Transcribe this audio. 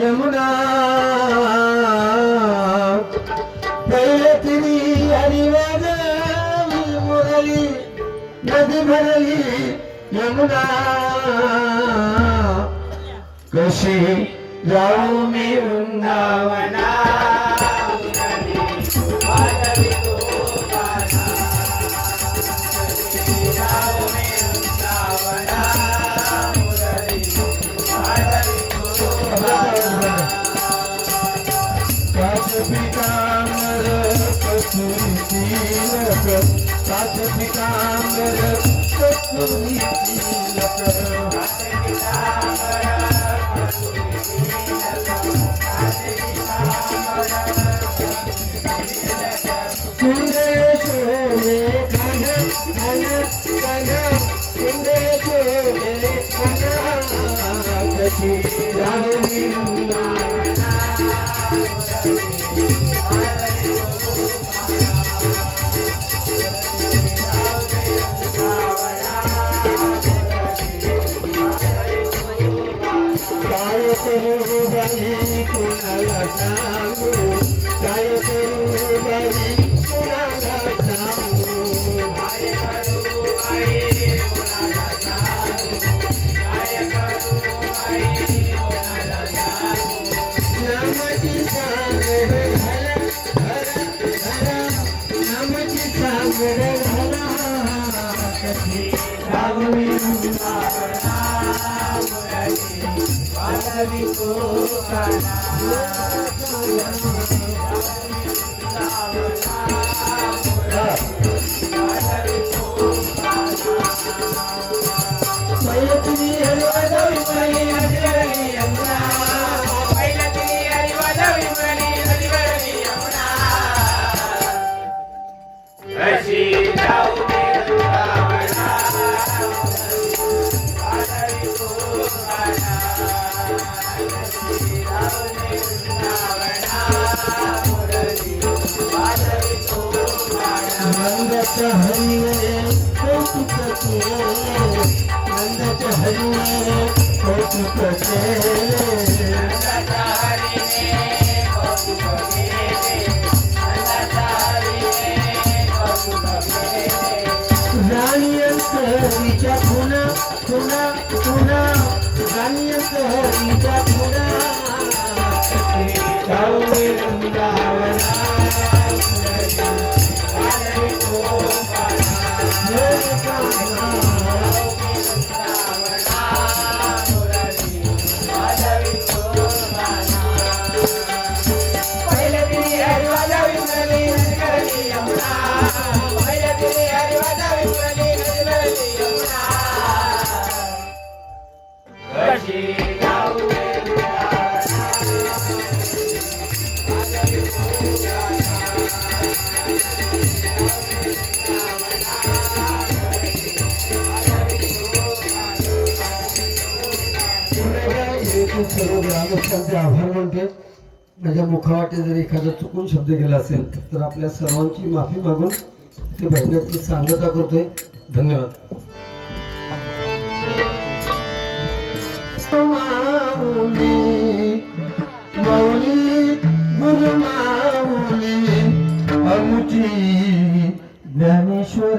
యమునా. దయతిని హరివద మురళి నది మరలి యమునా. కృషి రావు మీ ఉన్నావనా पितांबर कस्तुरी तिलक काच पितांबर कस्तुरी सुंदर सुंदर कशी बाई कुणाला सांगू काय करू बाई कुणाला सांगू काय करू बाई कुणाला सांगू काय करू बाई कुणाला सांगू नामाची सांगड घाला घरा घरा नामाची सांगड घाला कशी रागवी वृंदावना माधवी कोकणा मैत्री नंदच हरिवे कौतुक केले नंदच कौतुक राणीयंत हरीच्या पुन्हा पुन्हा खुना राणीयंत हरीच्या पुन्हा. Oh, सर्व ग्रामस्थांचे आभार मानते. माझ्या मुखावाटे जर एखादा चुकून शब्द गेला असेल तर आपल्या सर्वांची माफी मागून ते भजनातली सांगता करतोय. धन्यवाद. माऊली माऊली ज्ञानेश्वर